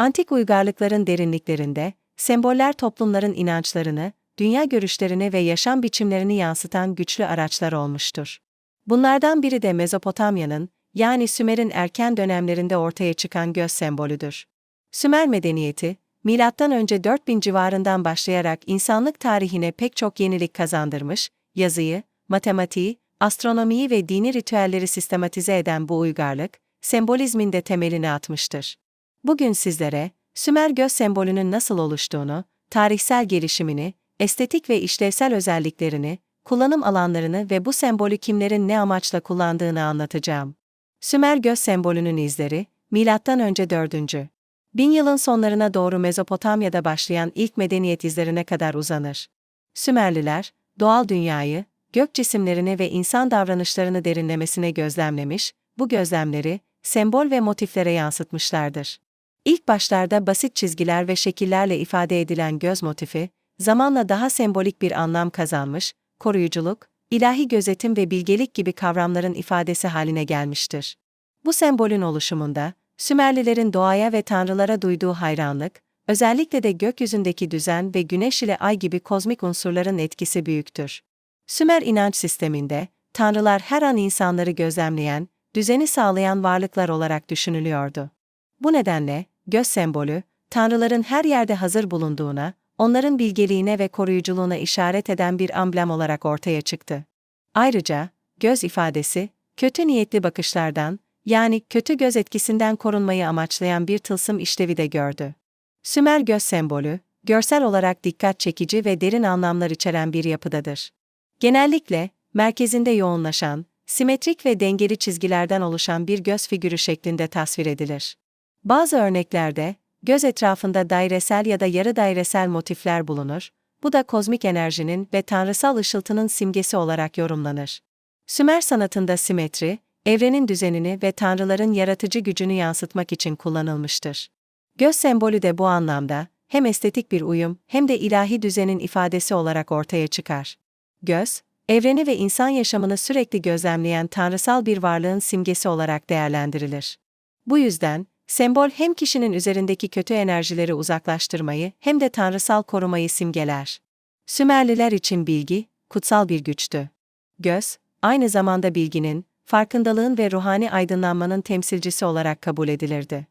Antik uygarlıkların derinliklerinde, semboller toplumların inançlarını, dünya görüşlerini ve yaşam biçimlerini yansıtan güçlü araçlar olmuştur. Bunlardan biri de Mezopotamya'nın, yani Sümer'in erken dönemlerinde ortaya çıkan göz sembolüdür. Sümer medeniyeti, önce 4000 civarından başlayarak insanlık tarihine pek çok yenilik kazandırmış, yazıyı, matematiği, astronomiyi ve dini ritüelleri sistematize eden bu uygarlık, sembolizmin de temelini atmıştır. Bugün sizlere, Sümer göz sembolünün nasıl oluştuğunu, tarihsel gelişimini, estetik ve işlevsel özelliklerini, kullanım alanlarını ve bu sembolü kimlerin ne amaçla kullandığını anlatacağım. Sümer göz sembolünün izleri, önce 4. Bin yılın sonlarına doğru Mezopotamya'da başlayan ilk medeniyet izlerine kadar uzanır. Sümerliler, doğal dünyayı, gök cisimlerini ve insan davranışlarını derinlemesine gözlemlemiş, bu gözlemleri, sembol ve motiflere yansıtmışlardır. İlk başlarda basit çizgiler ve şekillerle ifade edilen göz motifi, zamanla daha sembolik bir anlam kazanmış, koruyuculuk, ilahi gözetim ve bilgelik gibi kavramların ifadesi haline gelmiştir. Bu sembolün oluşumunda, Sümerlilerin doğaya ve tanrılara duyduğu hayranlık, özellikle de gökyüzündeki düzen ve güneş ile ay gibi kozmik unsurların etkisi büyüktür. Sümer inanç sisteminde, tanrılar her an insanları gözlemleyen, düzeni sağlayan varlıklar olarak düşünülüyordu. Bu nedenle, göz sembolü, tanrıların her yerde hazır bulunduğuna, onların bilgeliğine ve koruyuculuğuna işaret eden bir amblem olarak ortaya çıktı. Ayrıca, göz ifadesi, kötü niyetli bakışlardan, yani kötü göz etkisinden korunmayı amaçlayan bir tılsım işlevi de gördü. Sümer göz sembolü, görsel olarak dikkat çekici ve derin anlamlar içeren bir yapıdadır. Genellikle, merkezinde yoğunlaşan, simetrik ve dengeli çizgilerden oluşan bir göz figürü şeklinde tasvir edilir. Bazı örneklerde, göz etrafında dairesel ya da yarı dairesel motifler bulunur, bu da kozmik enerjinin ve tanrısal ışıltının simgesi olarak yorumlanır. Sümer sanatında simetri, evrenin düzenini ve tanrıların yaratıcı gücünü yansıtmak için kullanılmıştır. Göz sembolü de bu anlamda, hem estetik bir uyum hem de ilahi düzenin ifadesi olarak ortaya çıkar. Göz, evreni ve insan yaşamını sürekli gözlemleyen tanrısal bir varlığın simgesi olarak değerlendirilir. Bu yüzden, sembol hem kişinin üzerindeki kötü enerjileri uzaklaştırmayı hem de tanrısal korumayı simgeler. Sümerliler için bilgi, kutsal bir güçtü. Göz, aynı zamanda bilginin, farkındalığın ve ruhani aydınlanmanın temsilcisi olarak kabul edilirdi.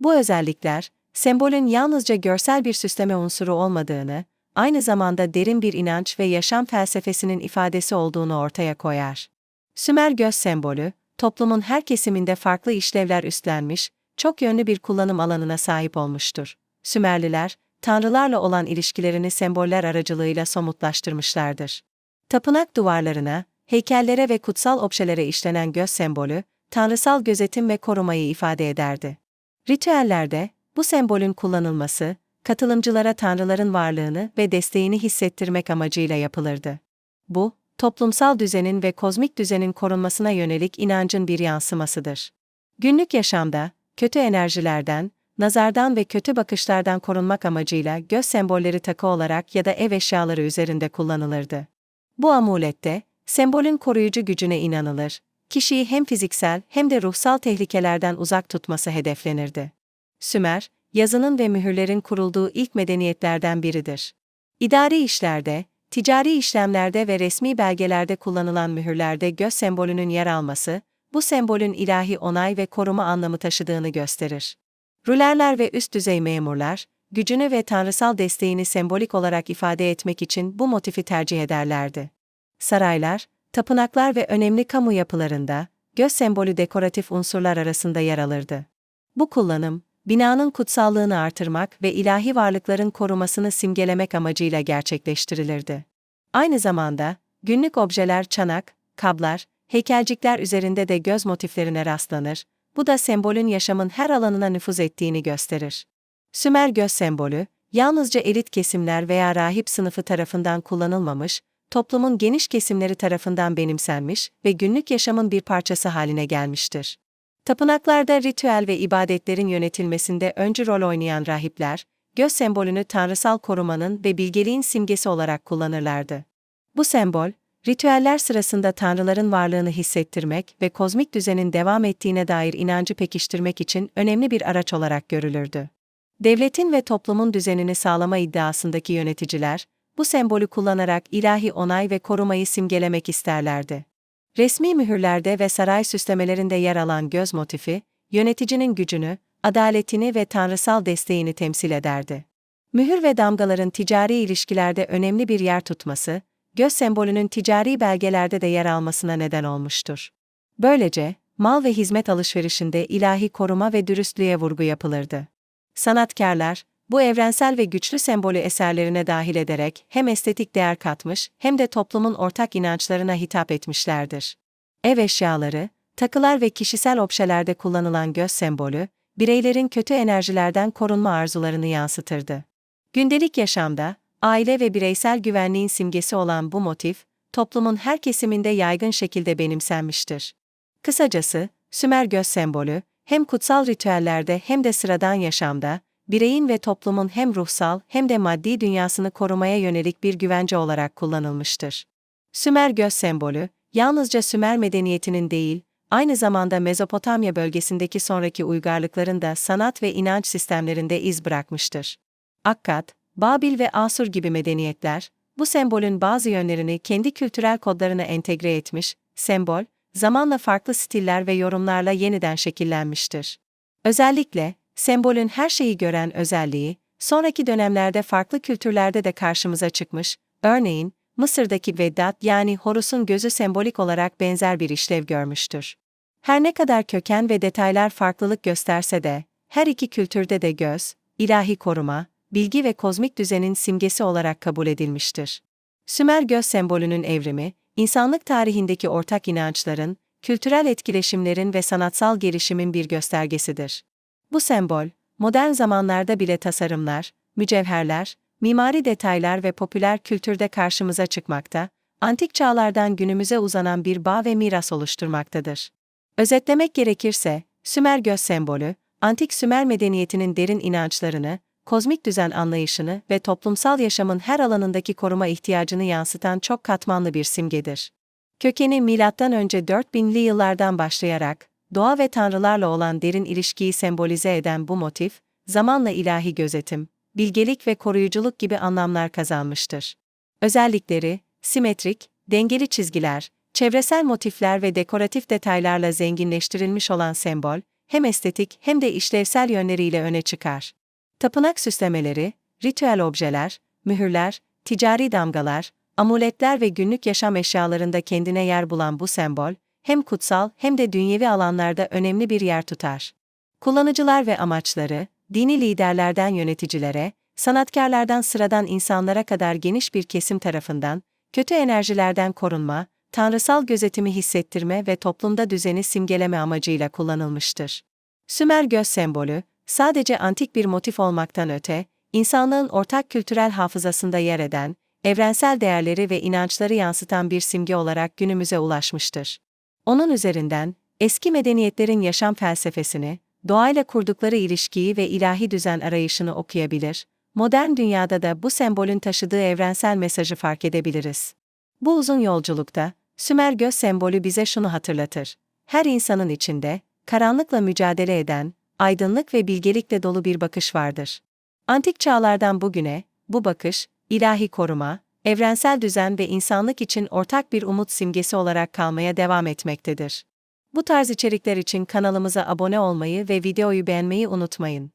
Bu özellikler, sembolün yalnızca görsel bir süsleme unsuru olmadığını, aynı zamanda derin bir inanç ve yaşam felsefesinin ifadesi olduğunu ortaya koyar. Sümer göz sembolü, toplumun her kesiminde farklı işlevler üstlenmiş, çok yönlü bir kullanım alanına sahip olmuştur. Sümerliler, tanrılarla olan ilişkilerini semboller aracılığıyla somutlaştırmışlardır. Tapınak duvarlarına, heykellere ve kutsal objelere işlenen göz sembolü, tanrısal gözetim ve korumayı ifade ederdi. Ritüellerde, bu sembolün kullanılması, katılımcılara tanrıların varlığını ve desteğini hissettirmek amacıyla yapılırdı. Bu, toplumsal düzenin ve kozmik düzenin korunmasına yönelik inancın bir yansımasıdır. Günlük yaşamda, kötü enerjilerden, nazardan ve kötü bakışlardan korunmak amacıyla göz sembolleri takı olarak ya da ev eşyaları üzerinde kullanılırdı. Bu amulette, sembolün koruyucu gücüne inanılır, kişiyi hem fiziksel hem de ruhsal tehlikelerden uzak tutması hedeflenirdi. Sümer, yazının ve mühürlerin kurulduğu ilk medeniyetlerden biridir. İdari işlerde, ticari işlemlerde ve resmi belgelerde kullanılan mühürlerde göz sembolünün yer alması, bu sembolün ilahi onay ve koruma anlamı taşıdığını gösterir. Rulerler ve üst düzey memurlar, gücünü ve tanrısal desteğini sembolik olarak ifade etmek için bu motifi tercih ederlerdi. Saraylar, tapınaklar ve önemli kamu yapılarında, göz sembolü dekoratif unsurlar arasında yer alırdı. Bu kullanım, binanın kutsallığını artırmak ve ilahi varlıkların korumasını simgelemek amacıyla gerçekleştirilirdi. Aynı zamanda, günlük objeler çanak, kablar, heykelcikler üzerinde de göz motiflerine rastlanır, bu da sembolün yaşamın her alanına nüfuz ettiğini gösterir. Sümer göz sembolü, yalnızca elit kesimler veya rahip sınıfı tarafından kullanılmamış, toplumun geniş kesimleri tarafından benimsenmiş ve günlük yaşamın bir parçası haline gelmiştir. Tapınaklarda ritüel ve ibadetlerin yönetilmesinde öncü rol oynayan rahipler, göz sembolünü tanrısal korumanın ve bilgeliğin simgesi olarak kullanırlardı. Bu sembol, ritüeller sırasında tanrıların varlığını hissettirmek ve kozmik düzenin devam ettiğine dair inancı pekiştirmek için önemli bir araç olarak görülürdü. Devletin ve toplumun düzenini sağlama iddiasındaki yöneticiler, bu sembolü kullanarak ilahi onay ve korumayı simgelemek isterlerdi. Resmi mühürlerde ve saray süslemelerinde yer alan göz motifi, yöneticinin gücünü, adaletini ve tanrısal desteğini temsil ederdi. Mühür ve damgaların ticari ilişkilerde önemli bir yer tutması, göz sembolünün ticari belgelerde de yer almasına neden olmuştur. Böylece, mal ve hizmet alışverişinde ilahi koruma ve dürüstlüğe vurgu yapılırdı. Sanatkarlar, bu evrensel ve güçlü sembolü eserlerine dahil ederek hem estetik değer katmış hem de toplumun ortak inançlarına hitap etmişlerdir. Ev eşyaları, takılar ve kişisel objelerde kullanılan göz sembolü, bireylerin kötü enerjilerden korunma arzularını yansıtırdı. Gündelik yaşamda, aile ve bireysel güvenliğin simgesi olan bu motif, toplumun her kesiminde yaygın şekilde benimsenmiştir. Kısacası, Sümer göz sembolü, hem kutsal ritüellerde hem de sıradan yaşamda, bireyin ve toplumun hem ruhsal hem de maddi dünyasını korumaya yönelik bir güvence olarak kullanılmıştır. Sümer göz sembolü, yalnızca Sümer medeniyetinin değil, aynı zamanda Mezopotamya bölgesindeki sonraki uygarlıkların da sanat ve inanç sistemlerinde iz bırakmıştır. Akkad, Babil ve Asur gibi medeniyetler, bu sembolün bazı yönlerini kendi kültürel kodlarına entegre etmiş, sembol, zamanla farklı stiller ve yorumlarla yeniden şekillenmiştir. Özellikle, sembolün her şeyi gören özelliği, sonraki dönemlerde farklı kültürlerde de karşımıza çıkmış, örneğin, Mısır'daki Veddat yani Horus'un gözü sembolik olarak benzer bir işlev görmüştür. Her ne kadar köken ve detaylar farklılık gösterse de, her iki kültürde de göz, ilahi koruma, bilgi ve kozmik düzenin simgesi olarak kabul edilmiştir. Sümer göz sembolünün evrimi, insanlık tarihindeki ortak inançların, kültürel etkileşimlerin ve sanatsal gelişimin bir göstergesidir. Bu sembol, modern zamanlarda bile tasarımlar, mücevherler, mimari detaylar ve popüler kültürde karşımıza çıkmakta, antik çağlardan günümüze uzanan bir bağ ve miras oluşturmaktadır. Özetlemek gerekirse, Sümer göz sembolü, antik Sümer medeniyetinin derin inançlarını, kozmik düzen anlayışını ve toplumsal yaşamın her alanındaki koruma ihtiyacını yansıtan çok katmanlı bir simgedir. Kökeni önce 4000'li yıllardan başlayarak doğa ve tanrılarla olan derin ilişkiyi sembolize eden bu motif, zamanla ilahi gözetim, bilgelik ve koruyuculuk gibi anlamlar kazanmıştır. Özellikleri, simetrik, dengeli çizgiler, çevresel motifler ve dekoratif detaylarla zenginleştirilmiş olan sembol, hem estetik hem de işlevsel yönleriyle öne çıkar. Tapınak süslemeleri, ritüel objeler, mühürler, ticari damgalar, amuletler ve günlük yaşam eşyalarında kendine yer bulan bu sembol, hem kutsal hem de dünyevi alanlarda önemli bir yer tutar. Kullanıcılar ve amaçları, dini liderlerden yöneticilere, sanatkarlardan sıradan insanlara kadar geniş bir kesim tarafından, kötü enerjilerden korunma, tanrısal gözetimi hissettirme ve toplumda düzeni simgeleme amacıyla kullanılmıştır. Sümer göz sembolü, sadece antik bir motif olmaktan öte, insanlığın ortak kültürel hafızasında yer eden, evrensel değerleri ve inançları yansıtan bir simge olarak günümüze ulaşmıştır. Onun üzerinden, eski medeniyetlerin yaşam felsefesini, doğayla kurdukları ilişkiyi ve ilahi düzen arayışını okuyabilir, modern dünyada da bu sembolün taşıdığı evrensel mesajı fark edebiliriz. Bu uzun yolculukta, Sümer göz sembolü bize şunu hatırlatır. Her insanın içinde, karanlıkla mücadele eden, aydınlık ve bilgelikle dolu bir bakış vardır. Antik çağlardan bugüne, bu bakış, ilahi koruma, evrensel düzen ve insanlık için ortak bir umut simgesi olarak kalmaya devam etmektedir. Bu tarz içerikler için kanalımıza abone olmayı ve videoyu beğenmeyi unutmayın.